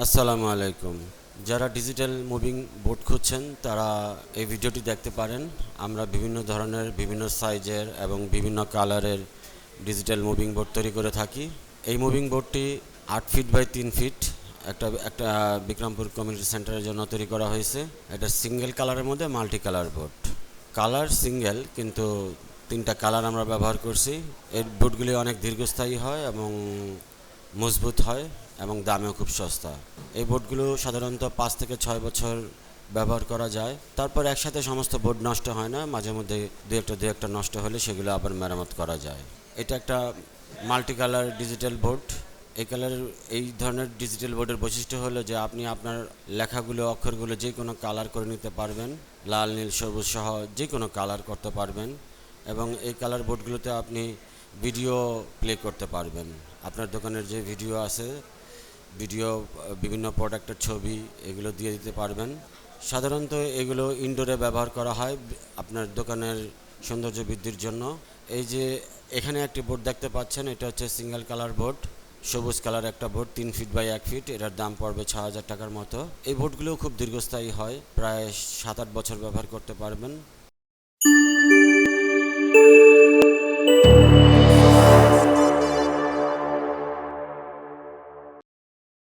আসসালামু আলাইকুম। যারা ডিজিটাল মুভিং বোর্ড খুঁজছেন, তারা এই ভিডিওটি দেখতে পারেন। আমরা বিভিন্ন ধরনের, বিভিন্ন সাইজের এবং বিভিন্ন কালারের ডিজিটাল মুভিং বোর্ড তৈরি করে থাকি। এই মুভিং বোর্ডটি আট ফিট বাই তিন ফিট, একটা একটা বিক্রমপুর কমিউনিটি সেন্টারের জন্য তৈরি করা হয়েছে। এটা সিঙ্গেল কালারের মধ্যে multi colour board colour single, কিন্তু তিনটা কালার আমরা ব্যবহার করছি। এর বোর্ডগুলি অনেক দীর্ঘস্থায়ী হয় এবং মজবুত হয়। এবং দামেও খুব সস্তা। এই বোর্ডগুলো সাধারণত পাঁচ থেকে ছয় বছর ব্যবহার করা যায়। তারপর একসাথে সমস্ত বোর্ড নষ্ট হয় না, মাঝে মধ্যে দু একটা দু একটা নষ্ট হলে সেগুলো আবার মেরামত করা যায়। এটা একটা মাল্টি কালার ডিজিটাল বোর্ড এই কালারের, এই ধরনের ডিজিটাল বোর্ডের বৈশিষ্ট্য হলো যে আপনি আপনার লেখাগুলো, অক্ষরগুলো যে কোনো কালার করে নিতে পারবেন। লাল, নীল, সবুজ সহ যে কোনো কালার করতে পারবেন। এবং এই কালার বোর্ডগুলোতে আপনি ভিডিও প্লে করতে পারবেন। আপনার দোকানের যে ভিডিও আছে ভিডিও বিভিন্ন প্রোডাক্টের ছবি এগুলো দিয়ে দিতে পারবেন। সাধারণত এগুলো ইনডোরে ব্যবহার করা হয়, আপনার দোকানের সৌন্দর্য বৃদ্ধির জন্য। এই যে এখানে একটি বোর্ড দেখতে পাচ্ছেন, এটা হচ্ছে সিঙ্গেল কালার বোর্ড সবুজ কালার একটা বোর্ড তিন ফিট বাই এক ফিট এটার দাম পড়বে ছ হাজার টাকার মতো। এই বোর্ডগুলোও খুব দীর্ঘস্থায়ী হয়, প্রায় সাত আট বছর ব্যবহার করতে পারবেন।